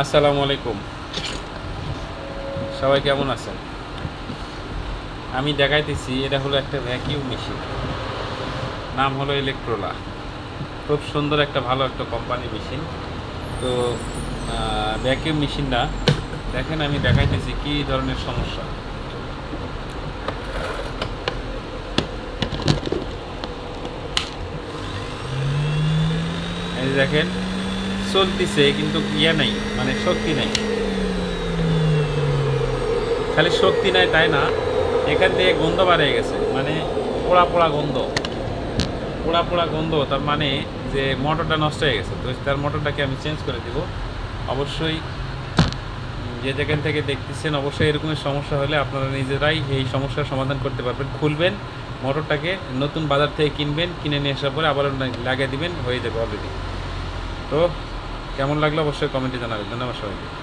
আসসালামু আলাইকুম। সবাই কেমন আছেন? আমি দেখাইতেছি, এটা হলো একটা ভ্যাকিউম মেশিন নাম হলো ইলেকট্রোলা খুব সুন্দর একটা ভালো একটা কোম্পানি মেশিন তো ভ্যাকিউম মেশিনটা দেখেন আমি দেখাইতেছি কী ধরনের সমস্যা। এই দেখেন চলতিছে, কিন্তু ইয়ে নাই মানে শক্তি নাই। খালি শক্তি নাই, তাই না? এখান থেকে গন্ধ বার হয়ে গেছে মানে পোড়া পোড়া গন্ধ। পোড়া পোড়া গন্ধ, তার মানে যে মোটরটা নষ্ট হয়ে গেছে। তো তার মোটরটাকে আমি চেঞ্জ করে দিব। অবশ্যই যে যেখান থেকে দেখতেছেন, অবশ্যই এরকমের সমস্যা হলে আপনারা নিজেরাই এই সমস্যার সমাধান করতে পারবেন। খুলবেন মোটরটাকে, নতুন বাজার থেকে কিনবেন, কিনে নিয়ে আসার পরে আবার লাগিয়ে দিবেন, হয়ে যাবে অলরেডি তো কেমন লাগল অবশ্যই কমেন্টে জানাবেন। ধন্যবাদ সবাইকে।